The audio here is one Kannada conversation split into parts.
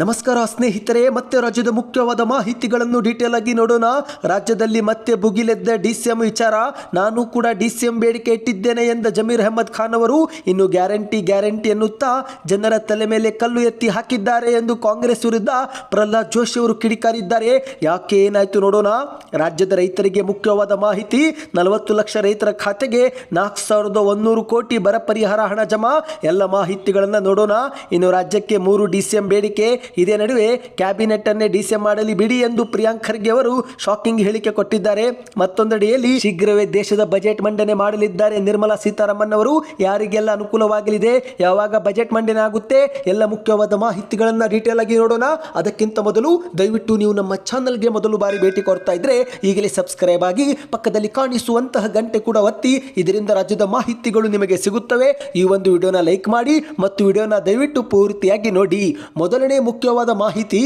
ನಮಸ್ಕಾರ ಸ್ನೇಹಿತರೆ, ಮತ್ತೆ ರಾಜ್ಯದ ಮುಖ್ಯವಾದ ಮಾಹಿತಿಗಳನ್ನು ಡೀಟೇಲ್ ಆಗಿ ನೋಡೋಣ. ರಾಜ್ಯದಲ್ಲಿ ಮತ್ತೆ ಭುಗಿಲೆದ್ದ ಡಿಸಿಎಂ ವಿಚಾರ. ನಾನು ಕೂಡ ಡಿ ಡಿಸಿಎಂ ಬೇಡಿಕೆ ಇಟ್ಟಿದ್ದೇನೆ ಎಂದ ಜಮೀರ್ ಅಹಮದ್ ಖಾನ್ ಅವರು. ಇನ್ನು ಗ್ಯಾರಂಟಿ ಗ್ಯಾರಂಟಿ ಎನ್ನುತ್ತಾ ಜನರ ತಲೆ ಮೇಲೆ ಕಲ್ಲು ಎತ್ತಿ ಹಾಕಿದ್ದಾರೆ ಎಂದು ಕಾಂಗ್ರೆಸ್ ವಿರುದ್ಧ ಪ್ರಹ್ಲಾದ್ ಜೋಶಿ ಅವರು ಕಿಡಿಕಾರಿದ್ದಾರೆ. ಯಾಕೆ ಏನಾಯ್ತು ನೋಡೋಣ. ರಾಜ್ಯದ ರೈತರಿಗೆ ಮುಖ್ಯವಾದ ಮಾಹಿತಿ, ನಲವತ್ತು ಲಕ್ಷ ರೈತರ ಖಾತೆಗೆ ನಾಲ್ಕು ಸಾವಿರದ ಒಂದೂರು ಕೋಟಿ ಬರ ಪರಿಹಾರ ಹಣ ಜಮಾ. ಎಲ್ಲ ಮಾಹಿತಿಗಳನ್ನು ನೋಡೋಣ. ಇನ್ನು ರಾಜ್ಯಕ್ಕೆ ಮೂರು ಡಿಸಿಎಂ ಬೇಡಿಕೆ ಇದೇ ನಡುವೆ ಕ್ಯಾಬಿನೆಟ್ ಅನ್ನೇ ಡಿಸಿಎಂ ಮಾಡಲಿ ಬಿಡಿ ಎಂದು ಪ್ರಿಯಾಂಕ್ ಖರ್ಗೆ ಅವರು ಶಾಕಿಂಗ್ ಹೇಳಿಕೆ ಕೊಟ್ಟಿದ್ದಾರೆ. ಮತ್ತೊಂದೆಡೆಯಲ್ಲಿ ಶೀಘ್ರವೇ ದೇಶದ ಬಜೆಟ್ ಮಂಡನೆ ಮಾಡಲಿದ್ದಾರೆ ನಿರ್ಮಲಾ ಸೀತಾರಾಮನ್ ಅವರು. ಯಾರಿಗೆಲ್ಲ ಅನುಕೂಲವಾಗಲಿದೆ? ಯಾವಾಗ ಬಜೆಟ್ ಮಂಡನೆ ಆಗುತ್ತೆ? ಎಲ್ಲ ಮುಖ್ಯವಾದ ಮಾಹಿತಿಗಳನ್ನು ಡೀಟೇಲ್ ಆಗಿ ನೋಡೋಣ. ಅದಕ್ಕಿಂತ ಮೊದಲು ದಯವಿಟ್ಟು ನೀವು ನಮ್ಮ ಚಾನಲ್ಗೆ ಮೊದಲು ಬಾರಿ ಭೇಟಿ ಕೊಡ್ತಾ ಇದ್ರೆ ಈಗಲೇ ಸಬ್ಸ್ಕ್ರೈಬ್ ಆಗಿ ಪಕ್ಕದಲ್ಲಿ ಕಾಣಿಸುವಂತಹ ಗಂಟೆ ಕೂಡ ಒತ್ತಿ. ಇದರಿಂದ ರಾಜ್ಯದ ಮಾಹಿತಿಗಳು ನಿಮಗೆ ಸಿಗುತ್ತವೆ. ಈ ಒಂದು ವಿಡಿಯೋನ ಲೈಕ್ ಮಾಡಿ ಮತ್ತು ವಿಡಿಯೋನ ದಯವಿಟ್ಟು ಪೂರ್ತಿಯಾಗಿ ನೋಡಿ. ಮೊದಲನೇ ಮುಖ್ಯವಾದ ಮಾಹಿತಿ.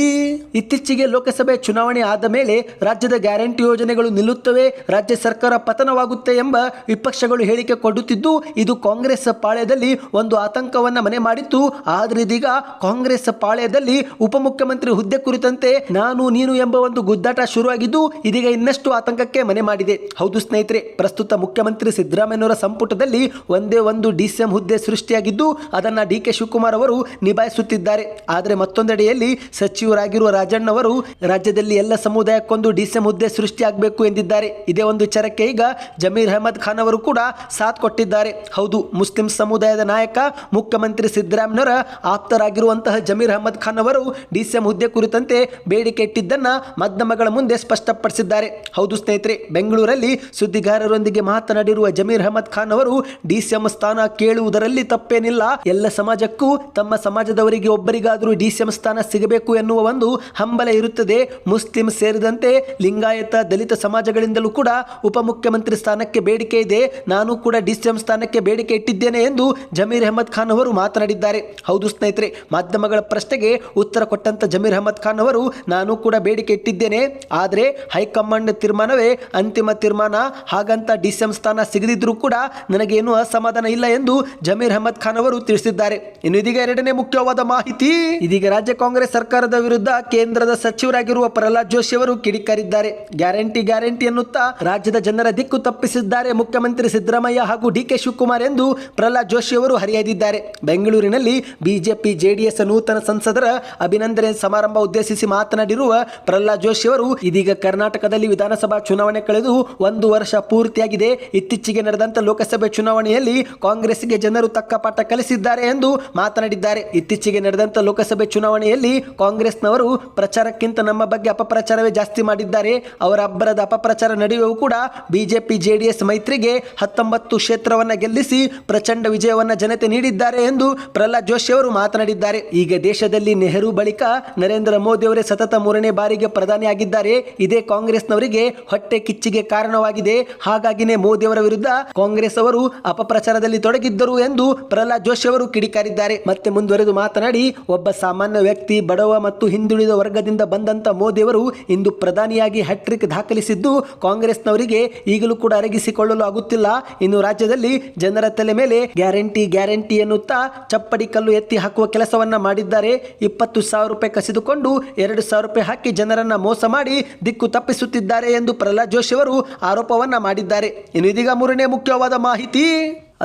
ಇತ್ತೀಚೆಗೆ ಲೋಕಸಭೆ ಚುನಾವಣೆ ಆದ ಮೇಲೆ ರಾಜ್ಯದ ಗ್ಯಾರಂಟಿ ಯೋಜನೆಗಳು ನಿಲ್ಲುತ್ತವೆ, ರಾಜ್ಯ ಸರ್ಕಾರ ಪತನವಾಗುತ್ತೆ ಎಂಬ ವಿಪಕ್ಷಗಳು ಹೇಳಿಕೆ ಕೊಡುತ್ತಿದ್ದು, ಇದು ಕಾಂಗ್ರೆಸ್ ಪಾಳ್ಯದಲ್ಲಿ ಒಂದು ಆತಂಕವನ್ನ ಮನೆ ಮಾಡಿತ್ತು. ಆದ್ರೆ ಇದೀಗ ಕಾಂಗ್ರೆಸ್ ಪಾಳ್ಯದಲ್ಲಿ ಉಪಮುಖ್ಯಮಂತ್ರಿ ಹುದ್ದೆ ಕುರಿತಂತೆ ನಾನು, ನೀನು ಎಂಬ ಒಂದು ಗುದ್ದಾಟ ಶುರುವಾಗಿದ್ದು, ಇದೀಗ ಇನ್ನಷ್ಟು ಆತಂಕಕ್ಕೆ ಮನೆ ಮಾಡಿದೆ. ಹೌದು ಸ್ನೇಹಿತರೆ, ಪ್ರಸ್ತುತ ಮುಖ್ಯಮಂತ್ರಿ ಸಿದ್ದರಾಮಯ್ಯನವರ ಸಂಪುಟದಲ್ಲಿ ಒಂದೇ ಒಂದು ಡಿಸಿಎಂ ಹುದ್ದೆ ಸೃಷ್ಟಿಯಾಗಿದ್ದು, ಅದನ್ನ ಡಿ ಕೆ ಶಿವಕುಮಾರ್ ಅವರು ನಿಭಾಯಿಸುತ್ತಿದ್ದಾರೆ. ಆದರೆ ಮತ್ತೊಂದೆಡೆಯಲ್ಲಿ ಸಚಿವರಾಗಿರುವ ರಾಜಣ್ಣವರು ರಾಜ್ಯದಲ್ಲಿ ಎಲ್ಲ ಸಮುದಾಯಕ್ಕೊಂದು ಡಿಸಿಎಂ ಹುದ್ದೆ ಸೃಷ್ಟಿಯಾಗಬೇಕು ಎಂದಿದ್ದಾರೆ. ಇದೇ ಒಂದು ವಿಚಾರಕ್ಕೆ ಈಗ ಜಮೀರ್ ಅಹಮದ್ ಖಾನ್ ಅವರು ಕೂಡ ಸಾಥ್ ಕೊಟ್ಟಿದ್ದಾರೆ. ಹೌದು, ಮುಸ್ಲಿಂ ಸಮುದಾಯದ ನಾಯಕ ಮುಖ್ಯಮಂತ್ರಿ ಸಿದ್ದರಾಮಯ್ಯನವರ ಆಪ್ತರಾಗಿರುವಂತಹ ಜಮೀರ್ ಅಹಮದ್ ಖಾನ್ ಅವರು ಡಿಸಿಎಂ ಹುದ್ದೆ ಕುರಿತಂತೆ ಬೇಡಿಕೆ ಇಟ್ಟಿದ್ದನ್ನ ಮಾಧ್ಯಮಗಳ ಮುಂದೆ ಸ್ಪಷ್ಟಪಡಿಸಿದ್ದಾರೆ. ಹೌದು ಸ್ನೇಹಿತರೆ, ಬೆಂಗಳೂರಲ್ಲಿ ಸುದ್ದಿಗಾರರೊಂದಿಗೆ ಮಾತನಾಡಿರುವ ಜಮೀರ್ ಅಹಮದ್ ಖಾನ್ ಅವರು ಡಿಸಿಎಂ ಸ್ಥಾನ ಕೇಳುವುದರಲ್ಲಿ ತಪ್ಪೇನಿಲ್ಲ. ಎಲ್ಲ ಸಮಾಜಕ್ಕೂ ತಮ್ಮ ಸಮಾಜದವರಿಗೆ ಒಬ್ಬರಿಗಾದರೂ ಡಿಸಿಎಂ ಸ್ಥಾನ ಸಿಗಬೇಕು ಎನ್ನುವ ಒಂದು ಹಂಬಲ ಇರುತ್ತದೆ. ಮುಸ್ಲಿಂ ಸೇರಿದಂತೆ ಲಿಂಗಾಯತ ದಲಿತ ಸಮಾಜಗಳಿಂದಲೂ ಕೂಡ ಉಪಮುಖ್ಯಮಂತ್ರಿ ಸ್ಥಾನಕ್ಕೆ ಬೇಡಿಕೆ ಇದೆ. ನಾನು ಕೂಡ ಡಿಸಿಎಂ ಸ್ಥಾನಕ್ಕೆ ಬೇಡಿಕೆ ಇಟ್ಟಿದ್ದೇನೆ ಎಂದು ಜಮೀರ್ ಅಹಮದ್ ಖಾನ್ ಅವರು ಮಾತನಾಡಿದ್ದಾರೆ. ಹೌದು ಸ್ನೇಹಿತರೆ, ಮಾಧ್ಯಮಗಳ ಪ್ರಶ್ನೆಗೆ ಉತ್ತರ ಕೊಟ್ಟಂತ ಜಮೀರ್ ಅಹಮದ್ ಖಾನ್ ಅವರು, ನಾನು ಕೂಡ ಬೇಡಿಕೆ ಇಟ್ಟಿದ್ದೇನೆ. ಆದರೆ ಹೈಕಮಾಂಡ್ ತೀರ್ಮಾನವೇ ಅಂತಿಮ ತೀರ್ಮಾನ. ಹಾಗಂತ ಡಿಸಿಎಂ ಸ್ಥಾನ ಸಿಗದಿದ್ರೂ ಕೂಡ ನನಗೇನು ಅಸಮಾಧಾನ ಇಲ್ಲ ಎಂದು ಜಮೀರ್ ಅಹಮದ್ ಖಾನ್ ಅವರು ತಿಳಿಸಿದ್ದಾರೆ. ಇನ್ನು ಇದೀಗ ಎರಡನೇ ಮುಖ್ಯವಾದ ಮಾಹಿತಿ. ಇದೀಗ ರಾಜ್ಯ ಕಾಂಗ್ರೆಸ್ ಸರ್ಕಾರದ ವಿರುದ್ಧ ಕೇಂದ್ರದ ಸಚಿವರಾಗಿರುವ ಪ್ರಹ್ಲಾದ್ ಜೋಶಿ ಅವರು ಕಿಡಿಕಾರಿದ್ದಾರೆ. ಗ್ಯಾರಂಟಿ ಗ್ಯಾರಂಟಿ ಎನ್ನುತ್ತಾ ರಾಜ್ಯದ ಜನರ ದಿಕ್ಕು ತಪ್ಪಿಸಿದ್ದಾರೆ ಮುಖ್ಯಮಂತ್ರಿ ಸಿದ್ದರಾಮಯ್ಯ ಹಾಗೂ ಡಿ ಕೆ ಶಿವಕುಮಾರ್ ಎಂದು ಪ್ರಹ್ಲಾದ್ ಜೋಶಿ ಅವರು ಹರಿಯದಿದ್ದಾರೆ. ಬೆಂಗಳೂರಿನಲ್ಲಿ ಬಿಜೆಪಿ ಜೆಡಿಎಸ್ ನೂತನ ಸಂಸದರ ಅಭಿನಂದನೆ ಸಮಾರಂಭ ಉದ್ದೇಶಿಸಿ ಮಾತನಾಡಿರುವ ಪ್ರಹ್ಲಾದ್ ಜೋಶಿ ಅವರು, ಇದೀಗ ಕರ್ನಾಟಕದಲ್ಲಿ ವಿಧಾನಸಭಾ ಚುನಾವಣೆ ಕಳೆದು ಒಂದು ವರ್ಷ ಪೂರ್ತಿಯಾಗಿದೆ. ಇತ್ತೀಚೆಗೆ ನಡೆದಂತ ಲೋಕಸಭೆ ಚುನಾವಣೆಯಲ್ಲಿ ಕಾಂಗ್ರೆಸ್ಗೆ ಜನರು ತಕ್ಕ ಪಾಠ ಕಲಿಸಿದ್ದಾರೆ ಎಂದು ಮಾತನಾಡಿದ್ದಾರೆ. ಇತ್ತೀಚೆಗೆ ನಡೆದಂತ ಲೋಕಸಭೆ ಚುನಾವಣೆಯಲ್ಲಿ ಕಾಂಗ್ರೆಸ್ನವರು ಪ್ರಚಾರಕ್ಕಿಂತ ನಮ್ಮ ಬಗ್ಗೆ ಅಪಪ್ರಚಾರವೇ ಜಾಸ್ತಿ ಮಾಡಿದ್ದಾರೆ. ಅವರ ಅಬ್ಬರದ ಅಪಪ್ರಚಾರ ನಡೆಯುವ ಕೂಡ ಬಿಜೆಪಿ, ಜೆಡಿಎಸ್ ಮೈತ್ರಿಗೆ ಹತ್ತೊಂಬತ್ತು ಕ್ಷೇತ್ರವನ್ನ ಗೆಲ್ಲಿಸಿ ಪ್ರಚಂಡ ವಿಜಯವನ್ನು ಜನತೆ ನೀಡಿದ್ದಾರೆ ಎಂದು ಪ್ರಹ್ಲಾದ್ ಜೋಶಿ ಅವರು ಮಾತನಾಡಿದ್ದಾರೆ. ಈಗ ದೇಶದಲ್ಲಿ ನೆಹರು ಬಳಿಕ ನರೇಂದ್ರ ಮೋದಿ ಅವರೇ ಸತತ ಮೂರನೇ ಬಾರಿಗೆ ಪ್ರಧಾನಿಯಾಗಿದ್ದಾರೆ ಇದೇ ಕಾಂಗ್ರೆಸ್ನವರಿಗೆ ಹೊಟ್ಟೆ ಕಿಚ್ಚಿಗೆ ಕಾರಣವಾಗಿದೆ. ಹಾಗಾಗಿನೇ ಮೋದಿ ಅವರ ವಿರುದ್ಧ ಕಾಂಗ್ರೆಸ್ ಅವರು ಅಪಪ್ರಚಾರದಲ್ಲಿ ತೊಡಗಿದ್ದರು ಎಂದು ಪ್ರಹ್ಲಾದ್ ಜೋಶಿ ಅವರು ಕಿಡಿಕಾರಿದ್ದಾರೆ. ಮತ್ತೆ ಮುಂದುವರೆದು ಮಾತನಾಡಿ, ಒಬ್ಬ ಸಾಮಾನ್ಯ ವ್ಯಕ್ತಿ ಬಡವ ಮತ್ತು ಹಿಂದುಳಿದ ವರ್ಗದಿಂದ ಬಂದಂತ ಮೋದಿಯವರು ಇಂದು ಪ್ರಧಾನಿಯಾಗಿ ಹ್ಯಾಟ್ರಿಕ್ ದಾಖಲಿಸಿದ್ದು, ಕಾಂಗ್ರೆಸ್ನವರಿಗೆ ಈಗಲೂ ಕೂಡ ಅರಗಿಸಿಕೊಳ್ಳಲು ಆಗುತ್ತಿಲ್ಲ. ಇನ್ನು ರಾಜ್ಯದಲ್ಲಿ ಜನರ ತಲೆ ಮೇಲೆ ಗ್ಯಾರಂಟಿ ಗ್ಯಾರಂಟಿ ಎನ್ನುತ್ತಾ ಚಪ್ಪಡಿ ಕಲ್ಲು ಎತ್ತಿ ಹಾಕುವ ಕೆಲಸವನ್ನ ಮಾಡಿದ್ದಾರೆ. ಇಪ್ಪತ್ತು ಸಾವಿರ ರೂಪಾಯಿ ಕಸಿದುಕೊಂಡು ಎರಡು ಸಾವಿರ ರೂಪಾಯಿ ಹಾಕಿ ಜನರನ್ನ ಮೋಸ ಮಾಡಿ ದಿಕ್ಕು ತಪ್ಪಿಸುತ್ತಿದ್ದಾರೆ ಎಂದು ಪ್ರಹ್ಲಾದ್ ಜೋಶಿ ಅವರು ಆರೋಪವನ್ನ ಮಾಡಿದ್ದಾರೆ. ಇನ್ನು ಇದೀಗ ಮೂರನೇ ಮುಖ್ಯವಾದ ಮಾಹಿತಿ.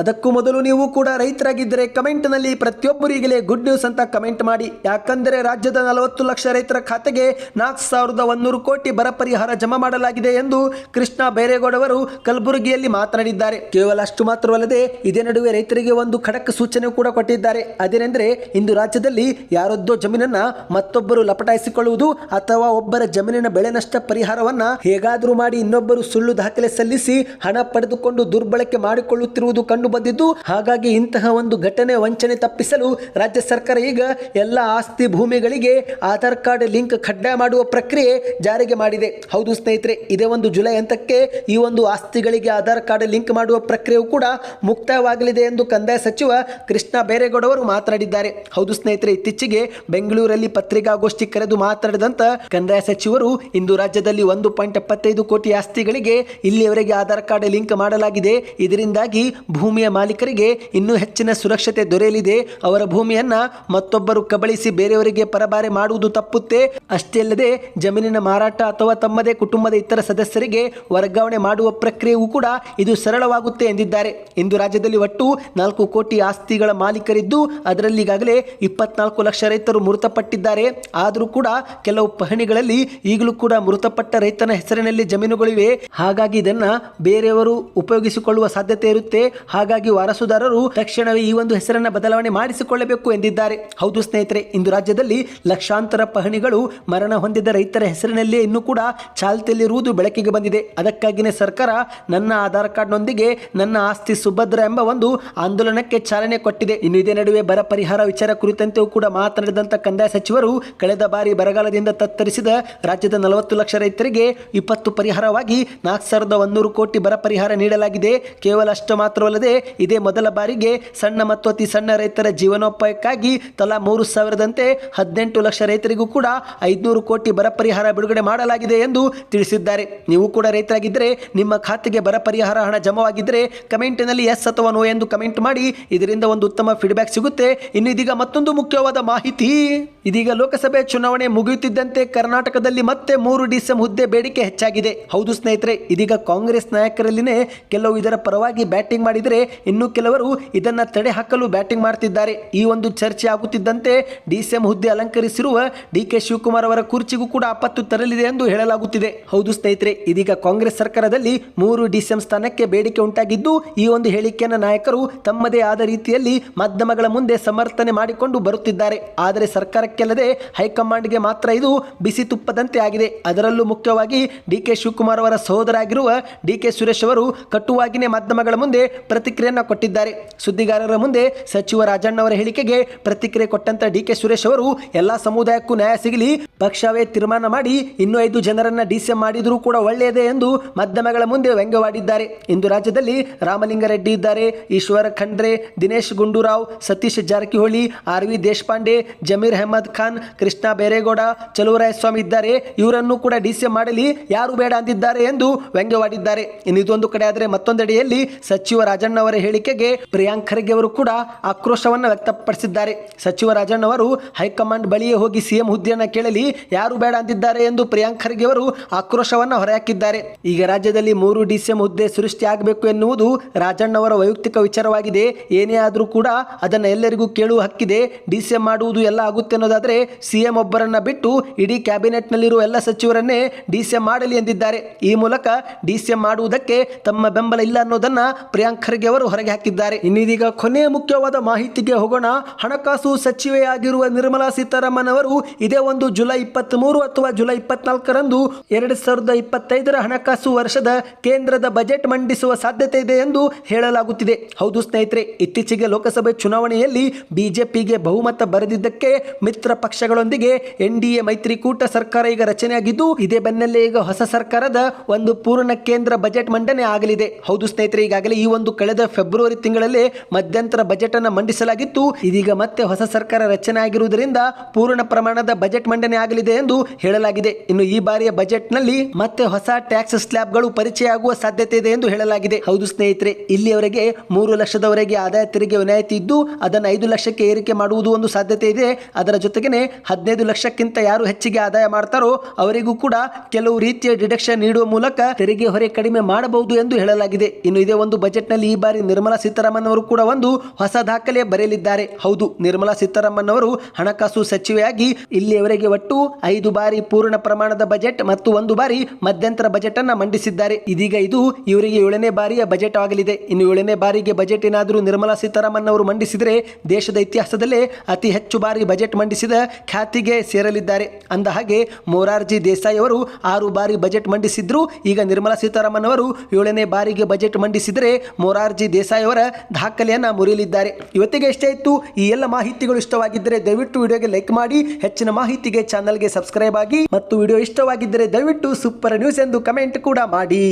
ಅದಕ್ಕೂ ಮೊದಲು ನೀವು ಕೂಡ ರೈತರಾಗಿದ್ದರೆ ಕಮೆಂಟ್ನಲ್ಲಿ ಪ್ರತಿಯೊಬ್ಬರಿಗಲೇ ಗುಡ್ ನ್ಯೂಸ್ ಅಂತ ಕಮೆಂಟ್ ಮಾಡಿ. ಯಾಕಂದರೆ ರಾಜ್ಯದ ನಲವತ್ತು ಲಕ್ಷ ರೈತರ ಖಾತೆಗೆ ನಾಲ್ಕು ಸಾವಿರದ ಒಂದೂರು ಕೋಟಿ ಬರ ಪರಿಹಾರ ಜಮಾ ಮಾಡಲಾಗಿದೆ ಎಂದು ಕೃಷ್ಣ ಬೈರೇಗೌಡವರು ಕಲಬುರಗಿಯಲ್ಲಿ ಮಾತನಾಡಿದ್ದಾರೆ. ಕೇವಲ ಅಷ್ಟು ಮಾತ್ರವಲ್ಲದೆ ಇದೇ ನಡುವೆ ರೈತರಿಗೆ ಒಂದು ಖಡಕ್ ಸೂಚನೆ ಕೂಡ ಕೊಟ್ಟಿದ್ದಾರೆ. ಅದೇನೆಂದರೆ ಇಂದು ರಾಜ್ಯದಲ್ಲಿ ಯಾರೊದ್ದೋ ಜಮೀನನ್ನ ಮತ್ತೊಬ್ಬರು ಲಪಟಾಯಿಸಿಕೊಳ್ಳುವುದು ಅಥವಾ ಒಬ್ಬರ ಜಮೀನಿನ ಬೆಳೆ ನಷ್ಟ ಪರಿಹಾರವನ್ನ ಹೇಗಾದರೂ ಮಾಡಿ ಇನ್ನೊಬ್ಬರು ಸುಳ್ಳು ದಾಖಲೆ ಸಲ್ಲಿಸಿ ಹಣ ಪಡೆದುಕೊಂಡು ದುರ್ಬಳಕೆ ಮಾಡಿಕೊಳ್ಳುತ್ತಿರುವುದು ಕಂಡು ಬಂದಿದ್ದು. ಹಾಗಾಗಿ ಇಂತಹ ಒಂದು ಘಟನೆ ವಂಚನೆ ತಪ್ಪಿಸಲು ರಾಜ್ಯ ಸರ್ಕಾರ ಈಗ ಎಲ್ಲ ಆಸ್ತಿ ಭೂಮಿಗಳಿಗೆ ಆಧಾರ್ ಕಾರ್ಡ್ ಲಿಂಕ್ ಕಡ್ಡಾಯ ಮಾಡುವ ಪ್ರಕ್ರಿಯೆ ಜಾರಿಗೆ ಮಾಡಿದೆ. ಹೌದು ಸ್ನೇಹಿತರೆ, ಇದೇ ಒಂದು ಜುಲೈ ಅಂತಕ್ಕೆ ಈ ಒಂದು ಆಸ್ತಿಗಳಿಗೆ ಆಧಾರ್ ಕಾರ್ಡ್ ಲಿಂಕ್ ಮಾಡುವ ಪ್ರಕ್ರಿಯೆಯು ಕೂಡ ಮುಕ್ತಾಯವಾಗಲಿದೆ ಎಂದು ಕಂದಾಯ ಸಚಿವ ಕೃಷ್ಣ ಬೈರೇಗೌಡ ಅವರು ಮಾತನಾಡಿದ್ದಾರೆ. ಹೌದು ಸ್ನೇಹಿತರೆ, ಇತ್ತೀಚೆಗೆ ಬೆಂಗಳೂರಲ್ಲಿ ಪತ್ರಿಕಾಗೋಷ್ಠಿ ಕರೆದು ಮಾತನಾಡಿದಂತ ಕಂದಾಯ ಸಚಿವರು ಇಂದು ರಾಜ್ಯದಲ್ಲಿ ಒಂದು ಪಾಯಿಂಟ್ ಎಪ್ಪತ್ತೈದು ಕೋಟಿ ಆಸ್ತಿಗಳಿಗೆ ಇಲ್ಲಿಯವರೆಗೆ ಆಧಾರ್ ಕಾರ್ಡ್ ಲಿಂಕ್ ಮಾಡಲಾಗಿದೆ. ಇದರಿಂದಾಗಿ ಭೂಮಿ ಭೂಮಿಯ ಮಾಲೀಕರಿಗೆ ಇನ್ನೂ ಹೆಚ್ಚಿನ ಸುರಕ್ಷತೆ ದೊರೆಯಲಿದೆ. ಅವರ ಭೂಮಿಯನ್ನ ಮತ್ತೊಬ್ಬರು ಕಬಳಿಸಿ ಬೇರೆಯವರಿಗೆ ಪರಬಾರೆ ಮಾಡುವುದು ತಪ್ಪುತ್ತೆ. ಅಷ್ಟೇ ಅಲ್ಲದೆ ಜಮೀನಿನ ಮಾರಾಟ ಅಥವಾ ತಮ್ಮದೇ ಕುಟುಂಬದ ಇತರ ಸದಸ್ಯರಿಗೆ ವರ್ಗಾವಣೆ ಮಾಡುವ ಪ್ರಕ್ರಿಯೆಯೂ ಕೂಡ ಇದು ಸರಳವಾಗುತ್ತೆ ಎಂದಿದ್ದಾರೆ. ಇಂದು ರಾಜ್ಯದಲ್ಲಿ ಒಟ್ಟು ನಾಲ್ಕು ಕೋಟಿ ಆಸ್ತಿಗಳ ಮಾಲೀಕರಿದ್ದು ಅದರಲ್ಲಿ ಈಗಾಗಲೇ ಇಪ್ಪತ್ನಾಲ್ಕು ಲಕ್ಷ ರೈತರು ಮೃತಪಟ್ಟಿದ್ದಾರೆ. ಆದರೂ ಕೂಡ ಕೆಲವು ಪಹಣಿಗಳಲ್ಲಿ ಈಗಲೂ ಕೂಡ ಮೃತಪಟ್ಟ ರೈತನ ಹೆಸರಿನಲ್ಲಿ ಜಮೀನುಗಳಿವೆ. ಹಾಗಾಗಿ ಇದನ್ನ ಬೇರೆಯವರು ಉಪಯೋಗಿಸಿಕೊಳ್ಳುವ ಸಾಧ್ಯತೆ ಇರುತ್ತೆ. ವಾರಸುದಾರರು ತಕ್ಷಣವೇ ಈ ಒಂದು ಹೆಸರನ್ನ ಬದಲಾವಣೆ ಮಾಡಿಸಿಕೊಳ್ಳಬೇಕು ಎಂದಿದ್ದಾರೆ. ಹೌದು ಸ್ನೇಹಿತರೆ, ಇಂದು ರಾಜ್ಯದಲ್ಲಿ ಲಕ್ಷಾಂತರ ಪಹಣಿಗಳು ಮರಣ ಹೊಂದಿದ ರೈತರ ಹೆಸರಿನಲ್ಲಿ ಇನ್ನೂ ಕೂಡ ಚಾಲ್ತಿಯಲ್ಲಿರುವುದು ಬೆಳಕಿಗೆ ಬಂದಿದೆ. ಅದಕ್ಕಾಗಿಯೇ ಸರ್ಕಾರ ನನ್ನ ಆಧಾರ್ ಕಾರ್ಡ್ನೊಂದಿಗೆ ನನ್ನ ಆಸ್ತಿ ಸುಭದ್ರ ಎಂಬ ಒಂದು ಆಂದೋಲನಕ್ಕೆ ಚಾಲನೆ ಕೊಟ್ಟಿದೆ. ಇನ್ನು ಇದೇ ನಡುವೆ ಬರ ಪರಿಹಾರ ವಿಚಾರ ಕುರಿತಂತೆಯೂ ಕೂಡ ಮಾತನಾಡಿದಂಥ ಕಂದಾಯ ಸಚಿವರು ಕಳೆದ ಬಾರಿ ಬರಗಾಲದಿಂದ ತತ್ತರಿಸಿದ ರಾಜ್ಯದ ನಲವತ್ತು ಲಕ್ಷ ರೈತರಿಗೆ ಇಪ್ಪತ್ತು ಪರಿಹಾರವಾಗಿ ನಾಲ್ಕು ಸಾವಿರದ ಒಂದೂರು ಕೋಟಿ ಬರ ಪರಿಹಾರ ನೀಡಲಾಗಿದೆ. ಕೇವಲ ಅಷ್ಟು ಮಾತ್ರವಲ್ಲದೆ ಇದೇ ಮೊದಲ ಬಾರಿಗೆ ಸಣ್ಣ ಮತ್ತು ಅತಿ ಸಣ್ಣ ರೈತರ ಜೀವನೋಪಾಯಕ್ಕಾಗಿ ತಲಾ ಮೂರು ಸಾವಿರದಂತೆ ಹದಿನೆಂಟು ಲಕ್ಷ ರೈತರಿಗೂ ಕೂಡ ಐದುನೂರು ಕೋಟಿ ಬರ ಪರಿಹಾರ ಬಿಡುಗಡೆ ಮಾಡಲಾಗಿದೆ ಎಂದು ತಿಳಿಸಿದ್ದಾರೆ. ನೀವು ಕೂಡ ರೈತರಾಗಿದ್ದರೆ, ನಿಮ್ಮ ಖಾತೆಗೆ ಬರ ಪರಿಹಾರ ಹಣ ಜಮವಾಗಿದ್ದರೆ, ಕಮೆಂಟಿನಲ್ಲಿ ಎಸ್ ಅಥವಾ ನೋ ಎಂದು ಕಮೆಂಟ್ ಮಾಡಿ, ಇದರಿಂದ ಒಂದು ಉತ್ತಮ ಫೀಡ್ಬ್ಯಾಕ್ ಸಿಗುತ್ತೆ. ಇನ್ನಿದೀಗ ಮತ್ತೊಂದು ಮುಖ್ಯವಾದ ಮಾಹಿತಿ. ಇದೀಗ ಲೋಕಸಭೆ ಚುನಾವಣೆ ಮುಗಿಯುತ್ತಿದ್ದಂತೆ ಕರ್ನಾಟಕದಲ್ಲಿ ಮತ್ತೆ ಮೂರು ಡಿಸೆಂ ಹುದ್ದೆ ಬೇಡಿಕೆ ಹೆಚ್ಚಾಗಿದೆ. ಹೌದು ಸ್ನೇಹಿತರೆ, ಇದೀಗ ಕಾಂಗ್ರೆಸ್ ನಾಯಕರಲ್ಲಿನೇ ಕೆಲವು ಇದರ ಪರವಾಗಿ ಬ್ಯಾಟಿಂಗ್ ಮಾಡಿದರೆ ಇನ್ನು ಕೆಲವರು ಇದನ್ನು ತಡೆ ಹಾಕಲು ಬ್ಯಾಟಿಂಗ್ ಮಾಡ್ತಿದ್ದಾರೆ. ಈ ಒಂದು ಚರ್ಚೆ ಆಗುತ್ತಿದ್ದಂತೆ ಡಿಸಿಎಂ ಹುದ್ದೆ ಅಲಂಕರಿಸಿರುವ ಡಿ ಕೆ ಶಿವಕುಮಾರ್ ಅವರ ಕುರ್ಚಿಗೂ ಕೂಡ ಆಪತ್ತು ತರಲಿದೆ ಎಂದು ಹೇಳಲಾಗುತ್ತಿದೆ. ಹೌದು ಸ್ನೇಹಿತರೆ, ಇದೀಗ ಕಾಂಗ್ರೆಸ್ ಸರ್ಕಾರದಲ್ಲಿ ಮೂರು ಡಿಸಿಎಂ ಸ್ಥಾನಕ್ಕೆ ಬೇಡಿಕೆ ಉಂಟಾಗಿದ್ದು, ಈ ಒಂದು ಹೇಳಿಕೆಯನ್ನು ನಾಯಕರು ತಮ್ಮದೇ ಆದ ರೀತಿಯಲ್ಲಿ ಮಾಧ್ಯಮಗಳ ಮುಂದೆ ಸಮರ್ಥನೆ ಮಾಡಿಕೊಂಡು ಬರುತ್ತಿದ್ದಾರೆ. ಆದರೆ ಸರ್ಕಾರಕ್ಕೆಲ್ಲದೆ ಹೈಕಮಾಂಡ್ಗೆ ಮಾತ್ರ ಇದು ಬಿಸಿ ತುಪ್ಪದಂತೆ ಆಗಿದೆ. ಅದರಲ್ಲೂ ಮುಖ್ಯವಾಗಿ ಡಿ ಕೆ ಶಿವಕುಮಾರ್ ಅವರ ಸಹೋದರ ಆಗಿರುವ ಡಿ ಕೆ ಸುರೇಶ್ ಅವರು ಕಟುವಾಗಿನೇ ಮಾಧ್ಯಮಗಳ ಮುಂದೆ ಪ್ರತಿಕ್ರಿಯೆಯನ್ನು ಕೊಟ್ಟಿದ್ದಾರೆ. ಸುದ್ದಿಗಾರರ ಮುಂದೆ ಸಚಿವ ರಾಜಣ್ಣ ಅವರ ಹೇಳಿಕೆಗೆ ಪ್ರತಿಕ್ರಿಯೆ ಕೊಟ್ಟಂತ ಡಿ ಕೆ ಸುರೇಶ್ ಅವರು, ಎಲ್ಲಾ ಸಮುದಾಯಕ್ಕೂ ನ್ಯಾಯ ಸಿಗಲಿ, ಪಕ್ಷವೇ ತೀರ್ಮಾನ ಮಾಡಿ, ಇನ್ನೂ ಐದು ಜನರನ್ನ ಡಿಸಿಎಂ ಮಾಡಿದರೂ ಕೂಡ ಒಳ್ಳೆಯದೇ ಎಂದು ಮಾಧ್ಯಮಗಳ ಮುಂದೆ ವ್ಯಂಗ್ಯವಾಡಿದ್ದಾರೆ. ಇಂದು ರಾಜ್ಯದಲ್ಲಿ ರಾಮಲಿಂಗಾರೆಡ್ಡಿ ಇದ್ದಾರೆ, ಈಶ್ವರ ಖಂಡ್ರೆ, ದಿನೇಶ್ ಗುಂಡೂರಾವ್, ಸತೀಶ್ ಜಾರಕಿಹೊಳಿ ಆರ್ ವಿ ದೇಶಪಾಂಡೆ, ಜಮೀರ್ ಅಹಮದ್ ಖಾನ್, ಕೃಷ್ಣ ಬೇರೇಗೌಡ, ಚಲುವರಾಯಸ್ವಾಮಿ ಇದ್ದಾರೆ. ಇವರನ್ನು ಕೂಡ ಡಿಸಿಎಂ ಮಾಡಲಿ, ಯಾರು ಬೇಡ ಅಂದಿದ್ದಾರೆ ಎಂದು ವ್ಯಂಗ್ಯವಾಡಿದ್ದಾರೆ. ಇನ್ನು ಇದೊಂದು ಕಡೆ ಆದರೆ ಮತ್ತೊಂದೆಡೆಯಲ್ಲಿ ಸಚಿವ ರಾಜಣ್ಣ ಅವರ ಹೇಳಿಕೆಗೆ ಪ್ರಿಯಾಂಕ್ ಖರ್ಗೆ ಅವರು ಕೂಡ ಆಕ್ರೋಶವನ್ನು ವ್ಯಕ್ತಪಡಿಸಿದ್ದಾರೆ. ಸಚಿವ ರಾಜಣ್ಣ ಅವರು ಹೈಕಮಾಂಡ್ ಬಳಿಯೇ ಹೋಗಿ ಸಿಎಂ ಹುದ್ದೆಯನ್ನು ಕೇಳಲಿ, ಯಾರು ಬೇಡ ಅಂದಿದ್ದಾರೆ ಎಂದು ಪ್ರಿಯಾಂಕ್ ಖರ್ಗೆ ಅವರು ಆಕ್ರೋಶವನ್ನು ಹೊರಹಾಕಿದ್ದಾರೆ. ಈಗ ರಾಜ್ಯದಲ್ಲಿ ಮೂರು ಡಿಸಿಎಂ ಹುದ್ದೆ ಸೃಷ್ಟಿ ಆಗಬೇಕು ಎನ್ನುವುದು ರಾಜಣ್ಣ ಅವರ ವೈಯಕ್ತಿಕ ವಿಚಾರವಾಗಿದೆ. ಏನೇ ಆದರೂ ಕೂಡ ಅದನ್ನು ಎಲ್ಲರಿಗೂ ಕೇಳುವ ಹಕ್ಕಿದೆ. ಡಿಸಿಎಂ ಮಾಡುವುದು ಎಲ್ಲ ಆಗುತ್ತೆ ಅನ್ನೋದಾದರೆ ಸಿಎಂ ಒಬ್ಬರನ್ನ ಬಿಟ್ಟು ಇಡೀ ಕ್ಯಾಬಿನೆಟ್ನಲ್ಲಿರುವ ಎಲ್ಲ ಸಚಿವರನ್ನೇ ಡಿಸಿಎಂ ಮಾಡಲಿ ಎಂದಿದ್ದಾರೆ. ಈ ಮೂಲಕ ಡಿಸಿಎಂ ಮಾಡುವುದಕ್ಕೆ ತಮ್ಮ ಬೆಂಬಲ ಇಲ್ಲ ಅನ್ನೋದನ್ನ ಪ್ರಿಯಾಂಕ್ ಅವರು ಹೊರಗೆ ಹಾಕಿದ್ದಾರೆ? ಇನ್ನಿದೀಗ ಕೊನೆಯ ಮುಖ್ಯವಾದ ಮಾಹಿತಿಗೆ ಹೋಗೋಣ. ಹಣಕಾಸು ಸಚಿವೆಯಾಗಿರುವ ನಿರ್ಮಲಾ ಸೀತಾರಾಮನ್ ಅವರು ಇದೇ ಒಂದು ಜುಲೈ ಇಪ್ಪತ್ತ್ ಮೂರು ಅಥವಾ ಜುಲೈ ಇಪ್ಪತ್ನಾಲ್ಕರಂದು ಎರಡ್ ಸಾವಿರದ ಇಪ್ಪತ್ತೈದರ ಹಣಕಾಸು ವರ್ಷದ ಕೇಂದ್ರದ ಬಜೆಟ್ ಮಂಡಿಸುವ ಸಾಧ್ಯತೆ ಇದೆ ಎಂದು ಹೇಳಲಾಗುತ್ತಿದೆ. ಹೌದು ಸ್ನೇಹಿತರೆ, ಇತ್ತೀಚೆಗೆ ಲೋಕಸಭೆ ಚುನಾವಣೆಯಲ್ಲಿ ಬಿಜೆಪಿಗೆ ಬಹುಮತ ಬರೆದಿದ್ದಕ್ಕೆ ಮಿತ್ರ ಪಕ್ಷಗಳೊಂದಿಗೆ ಎನ್ ಮೈತ್ರಿಕೂಟ ಸರ್ಕಾರ ಈಗ ರಚನೆಯಾಗಿದ್ದು, ಇದೇ ಬೆನ್ನಲ್ಲೇ ಈಗ ಹೊಸ ಸರ್ಕಾರದ ಒಂದು ಪೂರ್ಣ ಕೇಂದ್ರ ಬಜೆಟ್ ಮಂಡನೆ ಆಗಲಿದೆ. ಹೌದು ಸ್ನೇಹಿತರೆ, ಈಗಾಗಲೇ ಈ ಒಂದು ಕಳೆದ ಫೆಬ್ರವರಿ ತಿಂಗಳಲ್ಲಿ ಮಧ್ಯಂತರ ಬಜೆಟ್ ಅನ್ನು ಮಂಡಿಸಲಾಗಿತ್ತು. ಇದೀಗ ಮತ್ತೆ ಹೊಸ ಸರ್ಕಾರ ರಚನೆ ಆಗಿರುವುದರಿಂದ ಪೂರ್ಣ ಪ್ರಮಾಣದ ಬಜೆಟ್ ಮಂಡನೆ ಆಗಲಿದೆ ಎಂದು ಹೇಳಲಾಗಿದೆ. ಇನ್ನು ಈ ಬಾರಿಯ ಬಜೆಟ್ನಲ್ಲಿ ಮತ್ತೆ ಹೊಸ ಟ್ಯಾಕ್ಸ್ ಸ್ಲ್ಯಾಬ್ಗಳು ಪರಿಚಯ ಆಗುವ ಸಾಧ್ಯತೆ ಇದೆ ಎಂದು ಹೇಳಲಾಗಿದೆ. ಹೌದು ಸ್ನೇಹಿತರೆ, ಇಲ್ಲಿಯವರೆಗೆ ಮೂರು ಲಕ್ಷದವರೆಗೆ ಆದಾಯ ತೆರಿಗೆ ವಿನಾಯಿತಿ ಇದ್ದು, ಅದನ್ನು ಐದು ಲಕ್ಷಕ್ಕೆ ಏರಿಕೆ ಮಾಡುವುದು ಒಂದು ಸಾಧ್ಯತೆ ಇದೆ. ಅದರ ಜೊತೆಗೇನೆ ಹದಿನೈದು ಲಕ್ಷಕ್ಕಿಂತ ಯಾರು ಹೆಚ್ಚಿಗೆ ಆದಾಯ ಮಾಡ್ತಾರೋ ಅವರಿಗೂ ಕೂಡ ಕೆಲವು ರೀತಿಯ ಡಿಡಕ್ಷನ್ ನೀಡುವ ಮೂಲಕ ತೆರಿಗೆ ಹೊರೆ ಕಡಿಮೆ ಮಾಡಬಹುದು ಎಂದು ಹೇಳಲಾಗಿದೆ. ಇನ್ನು ಇದೇ ಒಂದು ಬಜೆಟ್ನಲ್ಲಿ ಈ ಬಾರಿ ನಿರ್ಮಲಾ ಸೀತಾರಾಮನ್ ಅವರು ಕೂಡ ಒಂದು ಹೊಸ ದಾಖಲೆ ಬರೆಯಲಿದ್ದಾರೆ. ಹೌದು, ನಿರ್ಮಲಾ ಸೀತಾರಾಮನ್ ಅವರು ಹಣಕಾಸು ಸಚಿವೆಯಾಗಿ ಇಲ್ಲಿಯವರೆಗೆ ಒಟ್ಟು ಐದು ಬಾರಿ ಪೂರ್ಣ ಪ್ರಮಾಣದ ಬಜೆಟ್ ಮತ್ತು ಒಂದು ಬಾರಿ ಮಧ್ಯಂತರ ಬಜೆಟ್ ಅನ್ನ ಮಂಡಿಸಿದ್ದಾರೆ. ಇದೀಗ ಇದು ಇವರಿಗೆ ಏಳನೇ ಬಾರಿಯ ಬಜೆಟ್ ಆಗಲಿದೆ. ಇನ್ನು ಏಳನೇ ಬಾರಿಗೆ ಬಜೆಟ್ ಏನಾದರೂ ನಿರ್ಮಲಾ ಸೀತಾರಾಮನ್ ಅವರು ಮಂಡಿಸಿದರೆ ದೇಶದ ಇತಿಹಾಸದಲ್ಲೇ ಅತಿ ಹೆಚ್ಚು ಬಾರಿ ಬಜೆಟ್ ಮಂಡಿಸಿದ ಖ್ಯಾತಿಗೆ ಸೇರಲಿದ್ದಾರೆ. ಅಂದ ಹಾಗೆ ಮೊರಾರ್ಜಿ ದೇಸಾಯಿ ಅವರು ಆರು ಬಾರಿ ಬಜೆಟ್ ಮಂಡಿಸಿದ್ರು. ಈಗ ನಿರ್ಮಲಾ ಸೀತಾರಾಮನ್ ಅವರು ಏಳನೇ ಬಾರಿಗೆ ಬಜೆಟ್ ಮಂಡಿಸಿದರೆ ಮೊರಾರ್ಜಿ ದೇಸಾಯಿ ಅವರ ದಾಖಲೆಯನ್ನ ಮುರಿಯಲಿದ್ದಾರೆ. ಇವತ್ತಿಗೆ ಇಷ್ಟೇ ಇತ್ತು, ಈ ಎಲ್ಲ ಮಾಹಿತಿಗಳು ಇಷ್ಟವಾಗಿದ್ದರೆ ದಯವಿಟ್ಟು ವಿಡಿಯೋಗೆ ಲೈಕ್ ಮಾಡಿ, ಹೆಚ್ಚಿನ ಮಾಹಿತಿಗೆ ಚಾನಲ್ಗೆ ಸಬ್ಸ್ಕ್ರೈಬ್ ಆಗಿ, ಮತ್ತು ವಿಡಿಯೋ ಇಷ್ಟವಾಗಿದ್ದರೆ ದಯವಿಟ್ಟು ಸೂಪರ್ ನ್ಯೂಸ್ ಎಂದು ಕಮೆಂಟ್ ಕೂಡ ಮಾಡಿ.